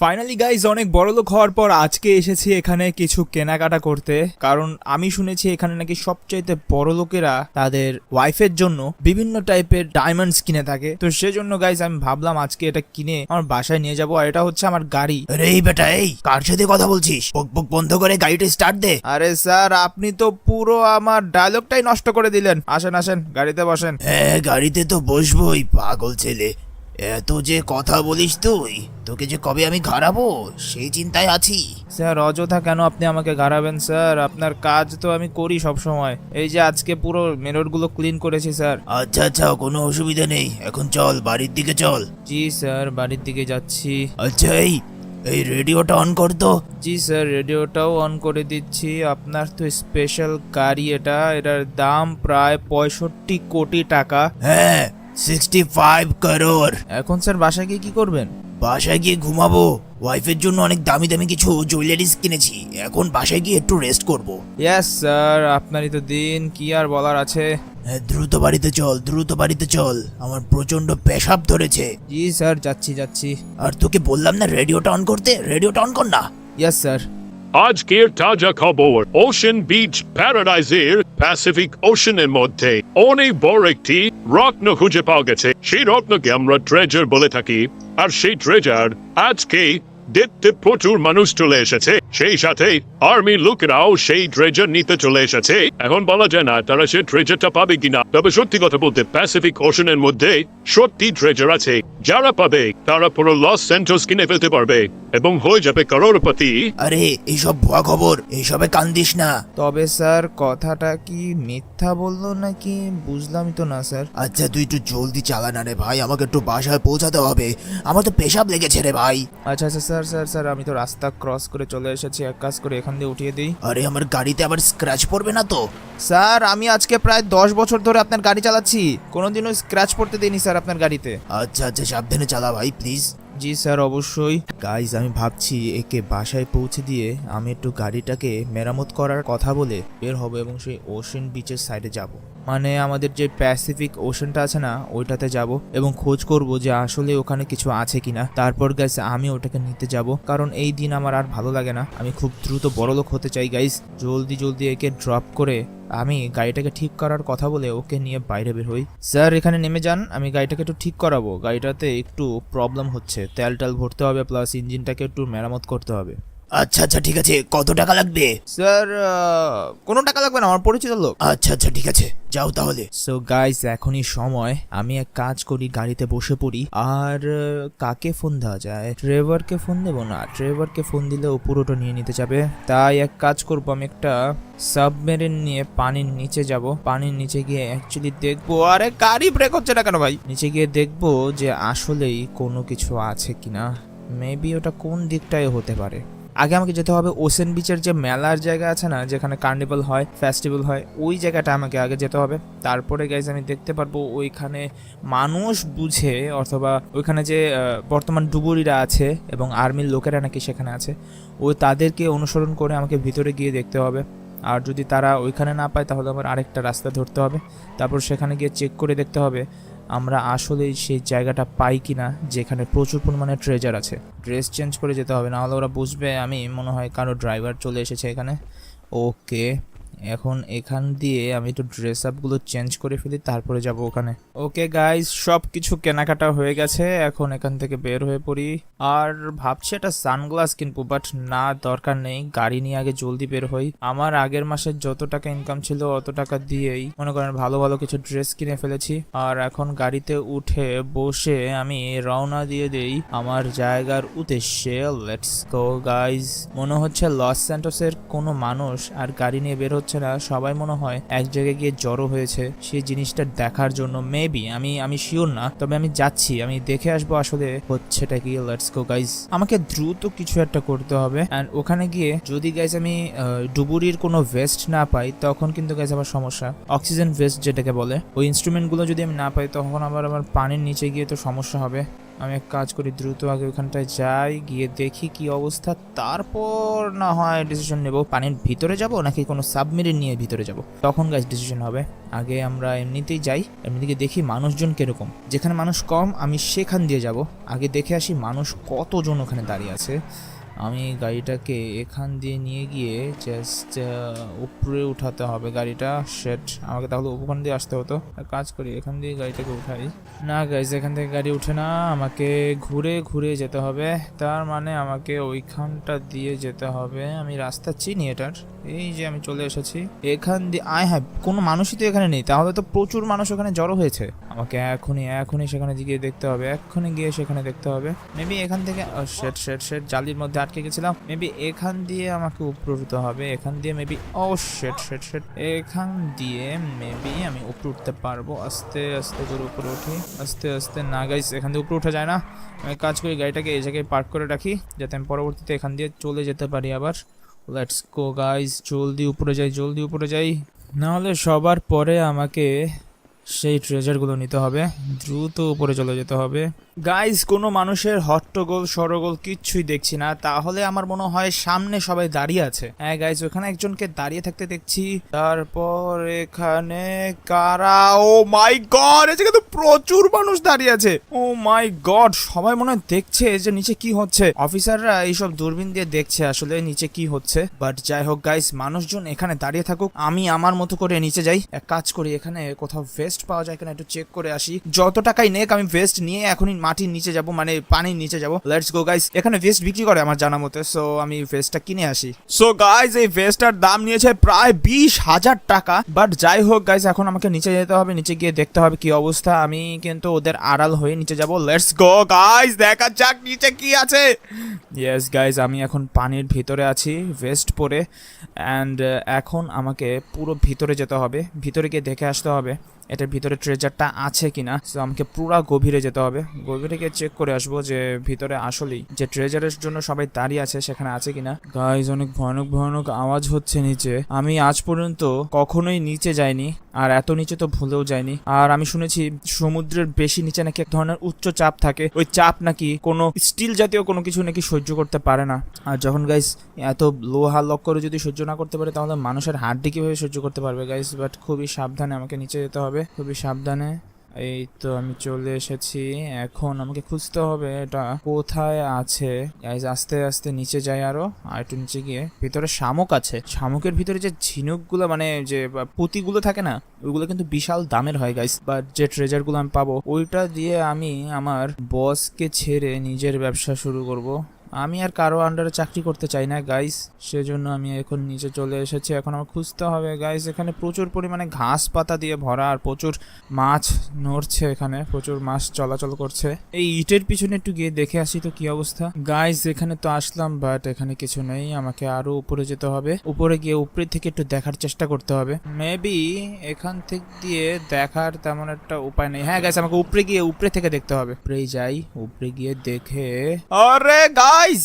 Finally guys অনেক বড় লোক হওয়ার পর আজকে এসেছি এখানে কিছু কেনাকাটা করতে। কারণ আমি শুনেছি এখানে নাকি সবচাইতে বড় লোকেরা তাদের ওয়াইফের জন্য বিভিন্ন টাইপের ডায়মন্ডস কিনে থাকে। তো সেজন্য গাইজ আমি ভাবলাম আজকে এটা কিনে আমার বাসায় নিয়ে যাব। আর এটা হচ্ছে আমার গাড়ি। আরে এই বেটা এই কার সাথে কথা বলছিস? বক বক বন্ধ করে গাড়িটা স্টার্ট দে। আরে স্যার আপনি তো পুরো আমার ডায়লগটাই নষ্ট করে দিলেন। আসেন আসেন গাড়িতে বসেন। হ্যাঁ গাড়িতে তো বসবোই পাগল ছেলে। এত যে কথা বলিস তুই তোকে যে কবে আমি ঘাড়াবো সেই চিন্তায় আছি। স্যার অযথা কেন আপনি আমাকে গাড়াবেন স্যার? আপনার কাজ তো আমি করি সব সময় এই যে আজকে পুরো মেররগুলো ক্লিন করেছি স্যার। আচ্ছা আচ্ছা কোনো অসুবিধা নেই। এখন চল বাড়ির দিকে চল। জি স্যার বাড়ির দিকে যাচ্ছি। আচ্ছা এই এই রেডিওটা অন কর তো। জি স্যার রেডিওটাও অন করে দিচ্ছি। আপনার তো স্পেশাল গাড়ি এটা। এটার দাম প্রায় পঁয়ষট্টি কোটি টাকা। হ্যাঁ সিক্সটি ফাইভ করোর এখন স্যার বাসায় গিয়ে কি করবেন? বাসায় গিয়ে ঘুমাবো। ওয়াইফের জন্য অনেক দামি দামি কিছু জুয়েলারিস কিনেছি। এখন বাসায় গিয়ে একটু রেস্ট করব। ইয়েস স্যার আপনারই তো দিন কি আর বলার আছে? হ্যাঁ, দ্রুত বাড়িতে চল দ্রুত বাড়িতে চল। আমার প্রচণ্ড পেশাব ধরেছে। জি স্যার যাচ্ছি যাচ্ছি। আর তোকে বললাম না রেডিওটা অন করতে? রেডিওটা অন কর না। ইয়েস স্যার আজকের তাজা খবর ওশান বিচ প্যারাডাইজের প্যাসিফিক ওশানের মধ্যে। অনেক বড় একটি রত্ন খুঁজে পাওয়া গেছে। সেই রত্নকে আমরা ট্রেজার বলে থাকি। আর সেই ট্রেজার আজকে দেখতে প্রচুর মানুষ চলে এসেছে। সেই সাথে আর্মি লোকেরাও সেই ট্রেজার নিতে চলে এসেছে। এখন বলা যায় না তারা সেই ট্রেজারটা পাবে কিনা। তবে সত্যি কথা বলতে প্যাসিফিক ওশানের মধ্যে সত্যি ট্রেজার আছে। যারা পাবে, তারা পুরো লস সেন্টোস কিনে ফেলতে পারবে। এবং হয়ে যাবে করোড়পতি। আরে এইসব ভুয়া খবর এইসবে কান দিস না। তবে স্যার কথাটা কি মিথ্যা বলল নাকি? বুঝলামই তো না স্যার। আচ্ছা তুই একটু জলদি চালা না রে ভাই আমাকে একটু বাসায় পৌঁছাতে হবে। আমার তো পেশাব লেগেছে রে ভাই। আচ্ছা আচ্ছা স্যার স্যার স্যার আমি তো রাস্তা ক্রস করে চলে এসেছি এক কাজ করে এখান দিয়ে উঠিয়ে দিই। আরে আমার গাড়িতে আবার স্ক্র্যাচ পড়বে না তো? স্যার আমি আজকে প্রায় দশ বছর ধরে আপনার গাড়ি চালাচ্ছি। কোনোদিনও স্ক্র্যাচ পড়তে দিইনি স্যার আপনার গাড়িতে। আচ্ছা আচ্ছা সাবধানে চালা ভাই প্লিজ জি স্যার, অবশ্যই। গাইজ আমি ভাবছি একে বাসায় পৌঁছে দিয়ে আমি একটু গাড়িটাকে মেরামত করার কথা বলে বের হব এবং সেই ওশেন বিচের সাইডে যাব। মানে আমাদের যে প্যাসিফিক ওশনটা আছে না, ওইটাতে যাব এবং খোঁজ করব যে আসলে ওখানে কিছু আছে কিনা। তারপর গাইজ আমি ওটাকে নিতে যাব। কারণ এই দিন আমার আর ভালো লাগে না। আমি খুব দ্রুত বড়লোক হতে চাই গাইস জলদি জলদি একে ড্রপ করে আমি গাড়িটাকে ঠিক করার কথা বলে ওকে নিয়ে বাইরে বের হই। স্যার এখানে নেমে যান। আমি গাড়িটাকে একটু ঠিক করাবো। গাড়িটাতে একটু প্রবলেম হচ্ছে। তেল টাল ভরতে হবে প্লাস ইঞ্জিনটাকে একটু মেরামত করতে হবে। আচ্ছা আচ্ছা ঠিক আছে। কত টাকা লাগবে? স্যার কোনো টাকা লাগবে না আমার পরিচিত লোক। আচ্ছা আচ্ছা ঠিক আছে। যাও তাহলে। সো গাইস এখনই সময়। আমি এক কাজ করি গাড়িতে বসে পড়ি। আর কাকে ফোন দেওয়া যায়? ড্রাইভারকে ফোন দেবো না। ড্রাইভারকে ফোন দিলে ও পুরোটা নিয়ে নিতে যাবে। তাই এক কাজ করব আমি একটা সাবমেরিন নিয়ে পানির নিচে যাব। পানির নিচে গিয়ে অ্যাকচুয়ালি দেখব আরে গাড়ি ব্রেক হচ্ছে না কেন ভাই? নিচে গিয়ে দেখব যে আসলেই কোনো কিছু আছে কিনা। মেবি ওটা কোন দিকটায় হতে পারে। আগে আমাকে যেতে হবে ওসেন বিচের যে মেলার জায়গা আছে না, যেখানে কার্নিভাল হয়, ফেস্টিভ্যাল হয়, ওই জায়গাটা আমাকে আগে যেতে হবে। তারপরে গাইজ আমি দেখতে পারব ওইখানে মানুষ বুঝে অথবা ওইখানে যে বর্তমান ডুবুরিরা আছে এবং আর্মির লোকেরা নাকি সেখানে আছে, ও তাদেরকে অনুসরণ করে আমাকে ভিতরে গিয়ে দেখতে হবে। আর যদি তারা ওইখানে না পায় তাহলে আমার আরেকটা রাস্তা ধরতে হবে। তারপর সেখানে গিয়ে চেক করে দেখতে হবে আমরা আসলেই সেই জায়গাটা পাই কি না যেখানে প্রচুর পরিমাণে ট্রেজার আছে। ড্রেস চেঞ্জ করে যেতে হবে, নাহলে ওরা বুঝবে, আমি মনে হয় কারও ড্রাইভার চলে এসেছে এখানে। ওকে এখন এখান দিয়ে আমি একটু ড্রেস আপগুলো চেঞ্জ করে ফেলি, তারপরে যাব ওখানে। ওকে গাইস সব কিছু কেনাকাটা হয়ে গেছে, এখন এখান থেকে বের হয়ে পড়ি। আর ভাবছি একটা সানগ্লাস কিনবো বাট না, দরকার নেই, গাড়ি নিয়ে আগে জলদি বের হই। আমার আগের মাসের যত টাকা ইনকাম ছিল, অত টাকা দিয়েই মনে করেন ভালো ভালো কিছু ড্রেস কিনে ফেলেছি। আর এখন গাড়িতে উঠে বসে আমি রওনা দিয়ে দেই আমার জায়গার উদ্দেশ্যে। লেটস গো গাইজ মনে হচ্ছে লস স্যান্টোসের কোনো মানুষ আর গাড়ি নিয়ে বের হচ্ছে না, সবাই মনে হয় এক জায়গায় গিয়ে জড়ো হয়েছে। সেই জিনিসটা দেখার জন্য মেবি আমি আমি শিওর না, তবে আমি যাচ্ছি, আমি দেখে আসব আসলে হচ্ছেটা কি লেটস গো গাইজ আমাকে দ্রুত কিছু একটা করতে হবে অ্যান্ড ওখানে গিয়ে যদি গাইজ আমি ডুবুরির কোনো ভেস্ট না পাই, তখন কিন্তু গাইজ আমার সমস্যা। অক্সিজেন ভেস্ট যেটাকে বলে, ওই ইনস্ট্রুমেন্টগুলো যদি আমি না পাই, তখন আবার আমার পানির নিচে গিয়ে তো সমস্যা হবে। আমি এক কাজ করি, দ্রুত আগে ওখানটায় যাই, গিয়ে দেখি কি অবস্থা। তারপর না হয় ডিসিশন নেব, পানির ভিতরে যাব নাকি কোনো সাবমেরিন নিয়ে ভিতরে যাব। তখন গাছ ডিসিশন হবে। আগে আমরা এমনিতেই যাই এমনিতে দেখি মানুষজন কীরকম। যেখানে মানুষ কম, আমি সেখান দিয়ে যাব। আগে দেখে আসি মানুষ কতজন ওখানে দাঁড়িয়ে আছে। আমি গাড়িটাকে এখান দিয়ে নিয়ে গিয়ে জাস্ট উপরে উঠাতে হবে গাড়িটা। সেট আমাকে তাহলে ওখান দিয়ে আসতে হতো। কাজ করি, এখান দিয়ে গাড়িটাকে উঠাই। না গাইজ এখান থেকে গাড়ি উঠে না, আমাকে ঘুরে ঘুরে যেতে হবে। তার মানে আমাকে ওইখানটা দিয়ে যেতে হবে। আমি রাস্তা চিনি এটার। এই যে আমি চলে এসেছি। এখান দিয়ে আয় হ্যাঁ কোনো মানুষই তো এখানে নেই। তাহলে তো প্রচুর মানুষ ওখানে জড়ো হয়েছে। আমাকে এখনই এখনই সেখানে গিয়ে দেখতে হবে। এক্ষুনি গিয়ে সেখানে দেখতে হবে। মেবি এখান থেকে শেট শেট শেট জালির মধ্যে আটকে গেছিলাম। মেবি এখান দিয়ে আমাকে উপরে উঠতে হবে। এখান দিয়ে মেবি ও শেট শেট শেট এখান দিয়ে মেবি আমি উপরে উঠতে পারব। আস্তে আস্তে করে উপরে উঠি। আস্তে আস্তে না গাইস এখান দিয়ে উপরে উঠা যায় না। আমি কাজ করি, গাড়িটাকে এই জায়গায় পার্ক করে রাখি, যাতে আমি পরবর্তীতে এখান দিয়ে চলে যেতে পারি আবার। লেটস গো গাইজ জলদি উপরে যাই, জলদি উপরে যাই। নাহলে সবার পরে আমাকে সেই ট্রেজারগুলো নিতে হবে। দ্রুত উপরে চলে যেতে হবে। গাইস কোনো মানুষের হট্টগোল সরগোল কিচ্ছুই দেখছি না। তাহলে আমার মনে হয় সামনে সবাই দাঁড়িয়ে আছে। হ্যাঁ গাইস ওখানে একজনকে দাঁড়িয়ে থাকতে দেখছি। তারপর এখানে কারা? ও মাই গড এখানে তো প্রচুর মানুষ দাঁড়িয়ে আছে। ও মাই গড সবাই মনে হয় দেখছে যে নিচে কি হচ্ছে। অফিসাররা এইসব দূরবীন দিয়ে দেখছে আসলে নিচে কি হচ্ছে। বাট যাই হোক গাইস মানুষজন এখানে দাঁড়িয়ে থাকুক। আমি আমার মতো করে নিচে যাই। এক কাজ করি, এখানে কোথাও ভেস্ট পাওয়া যায় কিনা একটু চেক করে আসি। যত টাকাই নেক, আমি ভেস্ট নিয়ে এখনই মাটির নিচে যাব মানে পানির নিচে যাব। লেটস গো গাইস এখানে ভেস্ট বিক্রি করে আমার জানা মতে। সো আমি ভেস্টটা কিনে আসি। সো গাইস এই ভেস্টটার দাম নিয়েছে প্রায় বিশ হাজার টাকা। বাট যাই হোক গাইস এখন আমাকে নিচে যেতে হবে, নিচে গিয়ে দেখতে হবে কি অবস্থা। আমি কিন্তু ওদের আড়াল হয়ে নিচে যাব। লেটস গো গাইস দেখা যাক নিচে কি আছে। ইয়েস গাইস আমি এখন পানির ভিতরে আছি ভেস্ট পরে। অ্যান্ড এখন আমাকে পুরো ভিতরে যেতে হবে। ভিতরে গিয়ে দেখে আসতে হবে, এটার ভিতরে ট্রেজারটা আছে কিনা। সো আমাকে পুরো গভীরে যেতে হবে। গভীরে চেক করে আসব যে ভিতরে আসলেই যে ট্রেজারের জন্য সবাই দাঁড়িয়ে আছে, সেখানে আছে কিনা। গাইজ অনেক ভয়ানক ভয়ানক আওয়াজ হচ্ছে নিচে। আমি আজ পর্যন্ত কখনোই নিচে যাইনি, আর এত নিচে তো ভুলেও যায়নি আর আমি শুনেছি সমুদ্রের বেশি নিচে নাকি এক ধরনের উচ্চ চাপ থাকে। ওই চাপ নাকি কোনো স্টিল জাতীয় কোনো কিছু নাকি সহ্য করতে পারে না। আর যখন গাইস এত লোহা লক করে যদি সহ্য না করতে পারে, তাহলে মানুষের হাড্ডি কীভাবে সহ্য করতে পারবে গাইস বাট খুবই সাবধানে আমাকে নিচে যেতে হবে। খুবই সাবধানে এই তো আমি চলে এসেছি। এখন আমাকে খুঁজতে হবে এটা কোথায় আছে। আস্তে আস্তে নিচে যাই আরও, আর একটু নিচে গিয়ে। ভিতরে শামুক আছে। শামুকের ভিতরে যে ঝিনুকগুলো মানে যে, বা, পুঁতিগুলো থাকে না, ওইগুলো কিন্তু বিশাল দামের হয় গাইস বাট যে ট্রেজারগুলো আমি পাবো, ওইটা দিয়ে আমি আমার বসকে ছেড়ে নিজের ব্যবসা শুরু করব। আমি আর কারও আন্ডারে চাকরি করতে চাই না গাইস সেজন্য আমি এখন নিচে চলে এসেছি। এখন আমার খুঁজতে হবে গাইস এখানে প্রচুর পরিমাণে ঘাস পাতা দিয়ে ভরা আর প্রচুর মাছ নড়ছে এখানে। প্রচুর মাছ চলাচল করছে। এই ইটের পিছনে একটু গিয়ে দেখে আসি তো কি অবস্থা। গাইস এখানে তো আসলাম বাট এখানে কিছু নেই। আমাকে আরও উপরে যেতে হবে। উপরে গিয়ে উপরে থেকে একটু দেখার চেষ্টা করতে হবে। মেবি এখান থেকে দিয়ে দেখার তেমন একটা উপায় নেই। হ্যাঁ গাইস আমাকে উপরে গিয়ে উপরে থেকে দেখতে হবে। উপরেই যাই, উপরে গিয়ে দেখে। আরে গাইস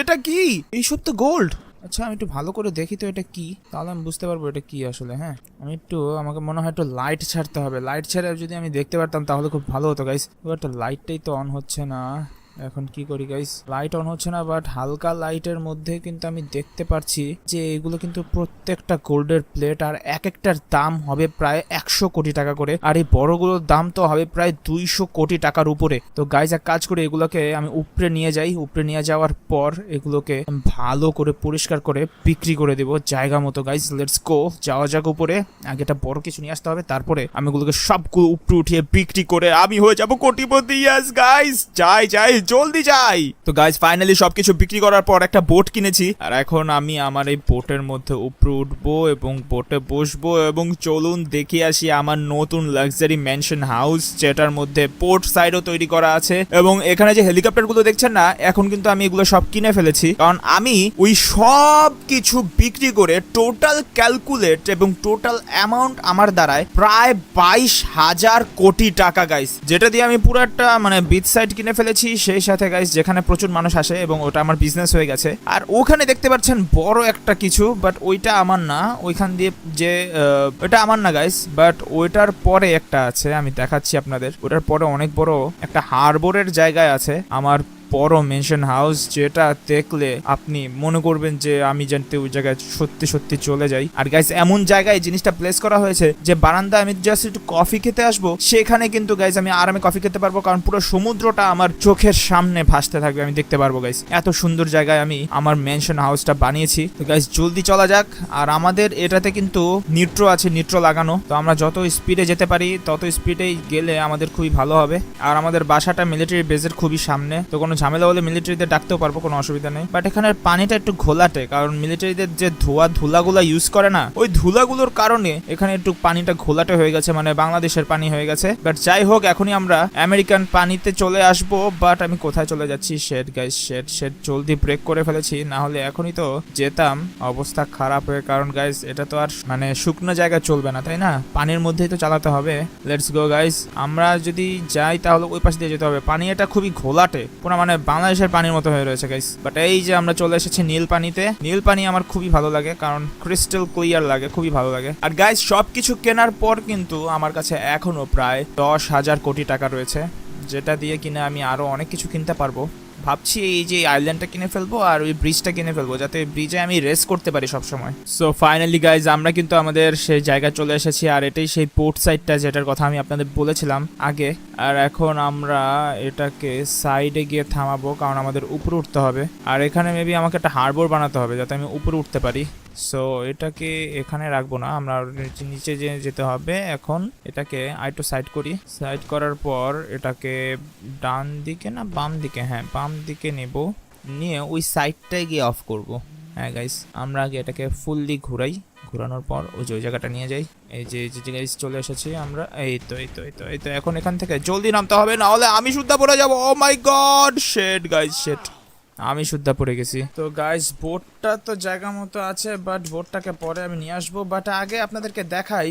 এটা কি? এইসব তো গোল্ড আচ্ছা আমি একটু ভালো করে দেখি তো এটা কি। তাহলে আমি বুঝতে পারব এটা কি আসলে হ্যাঁ। আমি একটু, আমাকে মনে হয় একটু লাইট ছাড়তে হবে। লাইট ছাড়া যদি আমি দেখতে পারতাম তাহলে খুব ভালো হতো গাইস এবার লাইটটাই তো অন হচ্ছে না। এখন কি করি গাইস লাইট অন হচ্ছে না বাট হালকা লাইটের মধ্যে কিন্তু আমি দেখতে পারছি যে এগুলো কিন্তু প্রত্যেকটা গোল্ডের প্লেট আর এক একটার দাম হবে প্রায় একশো কোটি টাকা করে, আর এই বড়গুলোর দাম তো হবে প্রায় দুইশো কোটি টাকার উপরে। তো গাইজ এক কাজ করে, এগুলোকে আমি উপরে নিয়ে যাই। উপরে নিয়ে যাওয়ার পর এগুলোকে ভালো করে পরিষ্কার করে বিক্রি করে দেবো জায়গা মতো গাইজ লেটস গো যাওয়া যাক উপরে। আগে একটা বড় কিছু নিয়ে আসতে হবে, তারপরে আমি এগুলোকে সবগুলো উপরে উঠিয়ে বিক্রি করে আমি হয়ে যাব কোটিপতি। ইয়াস গাইজ যাই যাই জলদি যাই। তো গাইজ ফাইনালি সবকিছু বিক্রি করার পর একটা বোট কিনেছি। আর এখন আমি আমার এই বোটের মধ্যে উপরে উঠবো এবং বোটে বসবো এবং চলুন দেখে আসি আমার নতুন লাক্সারি ম্যানশন হাউস যেটার মধ্যে পোর্ট সাইডও তৈরি করা আছে। এবং এখানে যে হেলিকপ্টারগুলো দেখছেন না, এখন কিন্তু আমি এগুলো সব কিনে ফেলেছি। কারণ আমি ওই সব কিছু বিক্রি করে টোটাল ক্যালকুলেট এবং টোটাল অ্যামাউন্ট আমার দ্বারায় প্রায় বাইশ হাজার কোটি টাকা গাইস যেটা দিয়ে আমি পুরো একটা মানে বিচ সাইড কিনে ফেলেছি সেই সেই সাথে গাইস যেখানে প্রচুর মানুষ আসে এবং ওটা আমার বিজনেস হয়ে গেছে। আর ওখানে দেখতে পাচ্ছেন বড় একটা কিছু বাট ওইটা আমার না। ওইখান দিয়ে যে ওটা আমার না গাইস বাট ওইটার পরে একটা আছে, আমি দেখাচ্ছি আপনাদের। ওটার পরে অনেক বড় একটা হারবোরের জায়গায় আছে আমার বড় মেনশন হাউস যেটা দেখলে আপনি মনে করবেন যে আমি জানতে ওই জায়গায় সত্যি সত্যি চলে যাই। আর গাইস এমন জায়গায় জিনিসটা প্লেস করা হয়েছে যে বারান্দা আমি জাস্ট একটু কফি খেতে আসব, সেখানে কিন্তু গাইস আমি আরামে কফি খেতে পারব কারণ পুরো সমুদ্রটা আমার চোখের সামনে ভাসতে থাকবে, আমি দেখতে পারব গাইস এত সুন্দর জায়গায় আমি আমার মেনশন হাউসটা বানিয়েছি। তো গাইস জলদি চলা যাক। আর আমাদের এটাতে কিন্তু নিট্রো আছে নিট্রো লাগানো। তো আমরা যত স্পিডে যেতে পারি, তত স্পিডেই গেলে আমাদের খুবই ভালো হবে। আর আমাদের বাসাটা মিলিটারি বেজের খুবই সামনে। তো কোনো ঝামেলা হলে মিলিটারিদের ডাকতেও পারব, কোনো অসুবিধা নেই। বাট এখানের পানিটা একটু ঘোলাটে, কারণ মিলিটারিদের যে ধোয়া ধুলাগুলা ইউজ করে না, ওই ধুলাগুলোর কারণে এখানে একটু পানিটা ঘোলাটে হয়ে গেছে মানে বাংলাদেশের পানি হয়ে গেছে। বাট যাই হোক, এখনই আমরা আমেরিকান পানিতে চলে আসব বাট আমি কোথায় চলে যাচ্ছি? শেড গাইস শেড শেড জলদি ব্রেক করে ফেলেছি। না হলে এখনই তো যেতাম, অবস্থা খারাপ হয়ে, কারণ গাইস এটা তো আর মানে শুকনো জায়গা চলবে না, তাই না? পানির মধ্যেই তো চালাতে হবে। লেটস গো গাইস আমরা যদি যাই, তাহলে ওই পাশ দিয়ে যেতে হবে। পানি এটা খুবই ঘোলাটে, পুরো মানে বাংলাদেশের পানির মতো হয়ে রয়েছে গাইস বাট এই যে আমরা চলে এসেছি নীল পানিতে, নীল পানি আমার খুবই ভালো লাগে, কারণ ক্রিস্টাল ক্লিয়ার লাগে, খুবই ভালো লাগে। আর গাইস সবকিছু কেনার পর কিন্তু আমার কাছে এখনও প্রায় দশ হাজার কোটি টাকা রয়েছে, যেটা দিয়ে কিনে আমি আরও অনেক কিছু কিনতে পারব। ভাবছি এই যে আইল্যান্ডটা কিনে ফেলব আর ওই ব্রিজটা কিনে ফেলব, যাতে ব্রিজে আমি রেস করতে পারি সব সময় সো ফাইনালি গাইজ আমরা কিন্তু আমাদের সেই জায়গা চলে এসেছি আর এটাই সেই পোর্ট সাইডটা যেটার কথা আমি আপনাদের বলেছিলাম আগে। আর এখন আমরা এটাকে সাইডে গিয়ে থামাবো, কারণ আমাদের উপরে উঠতে হবে। আর এখানে মেবি আমাকে একটা হারবোর বানাতে হবে, যাতে আমি উপরে উঠতে পারি। সো এটাকে এখানে রাখব না। আমরা নিচে- যে যেতে হবে, এখন এটাকে আরেকটু সাইড করি। সাইড করার পর এটাকে ডান দিকে না বাম দিকে হ্যাঁ বাম দিকে নেব। নিয়ে ওই সাইডটায় গিয়ে অফ করব। হ্যাঁ গাইস আমরা আগে এটাকে ফুললি ঘুরাই। ঘোরানোর পর ওই যে ওই জায়গাটা নিয়ে যাই। এই যে যে গাইস চলে এসেছি আমরা। এই তো এই তো এই তো এই তো, এখন এখান থেকে জলদি নামতে হবে না হলে আমি শুদ্ধা পড়ে যাব। ও মাই গড শেট গাইস শেট আমি শুদ্ধা পড়ে গেছি। তো গাইস বোটটা তো জায়গা মতো আছে বাট বোটটাকে পরে আমি নিয়ে আসব। বাট আগে আপনাদেরকে দেখাই,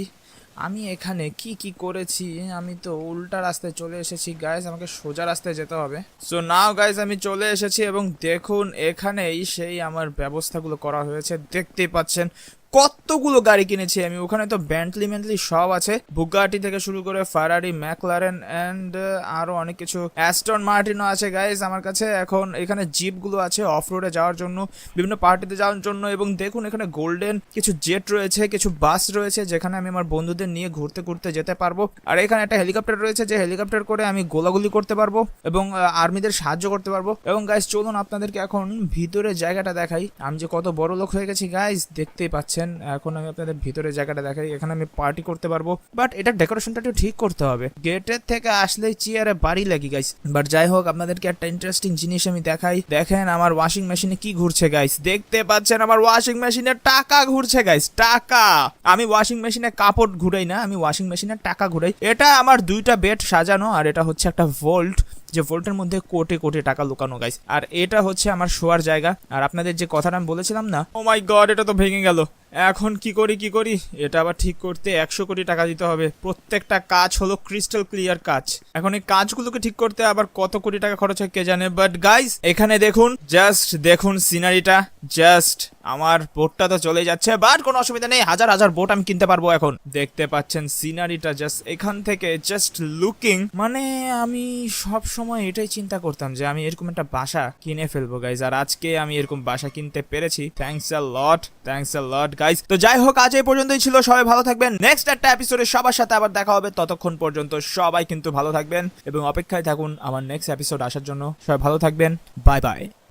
আমি এখানে কি কি করেছি, আমি তো উল্টা রাস্তায় চলে এসেছি। গাইজ আমাকে সোজা রাস্তায় যেতে হবে। সো নাও গাইজ আমি চলে এসেছি এবং দেখুন, এখানেই সেই আমার ব্যবস্থাগুলো করা হয়েছে। দেখতেই পাচ্ছেন কতগুলো গাড়ি কিনেছি আমি? ওখানে তো ব্যান্টলি ম্যান্টলি সব আছে। বুগাটি থেকে শুরু করে ফারারি ম্যাকলারেন অ্যান্ড আরও অনেক কিছু। অ্যাস্টন মার্টিনও আছে গাইজ আমার কাছে। এখন এখানে জিপগুলো আছে অফ রোডে যাওয়ার জন্য, বিভিন্ন পার্টিতে যাওয়ার জন্য এবং দেখুন এখানে গোল্ডেন কিছু জেট রয়েছে, কিছু বাস রয়েছে, যেখানে আমি আমার বন্ধুদের নিয়ে ঘুরতে ঘুরতে যেতে পারব। আর এখানে একটা হেলিকপ্টার রয়েছে, যে হেলিকপ্টার করে আমি গোলাগুলি করতে পারব এবং আর্মিদের সাহায্য করতে পারব। এবং গাইজ চলুন আপনাদেরকে এখন ভিতরে জায়গাটা দেখাই। আমি যে কত বড় লোক হয়ে গেছি গাইজ দেখতেই পাচ্ছেন এখন আমি আপনাদের ভিতরে জায়গাটা দেখাই। এখানে আমি পার্টি করতে পারব। বাট এটা ডেকোরেশনটা একটু ঠিক করতে হবে। গেটের থেকে আসলে চেয়ারে বাড়ি লাগি গাইস বাট যাই হোক, আপনাদেরকে একটা ইন্টারেস্টিং জিনিস আমি দেখাই। দেখেন আমার ওয়াশিং মেশিনে কি ঘুরছে গাইস দেখতে পাচ্ছেন আমার ওয়াশিং মেশিনে টাকা ঘুরছে গাইস টাকা! আমি ওয়াশিং মেশিনে কাপড় ঘুরাই না, আমি ওয়াশিং মেশিনে টাকা ঘুরাই। এটা আমার দুইটা বেড সাজানো, আর এটা হচ্ছে একটা ভোল্ট যে ভোল্টের মধ্যে কোটি কোটি টাকা লুকানো গাইস আর এটা হচ্ছে আমার শোয়ার জায়গা। আর আপনাদের যে কথাটা আমি বলেছিলাম না ও মাই গড এটা তো ভেঙে গেল। এখন কি করি কি করি? এটা আবার ঠিক করতে একশো কোটি টাকা দিতে হবে। প্রত্যেকটা কাজ হলো ক্রিস্টাল ক্লিয়ার কাজ। এখন এই কাজগুলোকে ঠিক করতে আবার কত কোটি টাকা খরচ হয় কে জানে? বাট গাইস এখানে দেখুন জাস্ট দেখুন সিনারিটা জাস্ট আমার বোটটা তো চলে যাচ্ছে বাট কোনো অসুবিধা নেই। হাজার হাজার বোট আমি কিনতে পারব এখন। দেখতে পাচ্ছেন সিনারিটা জাস্ট এখান থেকে জাস্ট লুকিং মানে আমি সব সময় এটাই চিন্তা করতাম যে আমি এরকম একটা বাসা কিনে ফেলব গাইজ আর আজকে আমি এরকম বাসা কিনতে পেরেছি। Thanks a lot thanks a lot guys তো যাই হোক আজ এই পর্যন্তই ছিল। সবাই ভালো থাকবেন। নেক্সট একটা এপিসোডে সবার সাথে আবার দেখা হবে। ততক্ষণ পর্যন্ত সবাই কিন্তু ভালো থাকবেন এবং অপেক্ষায় থাকুন আমার নেক্সট এপিসোড আসার জন্য। সবাই ভালো থাকবেন। Bye bye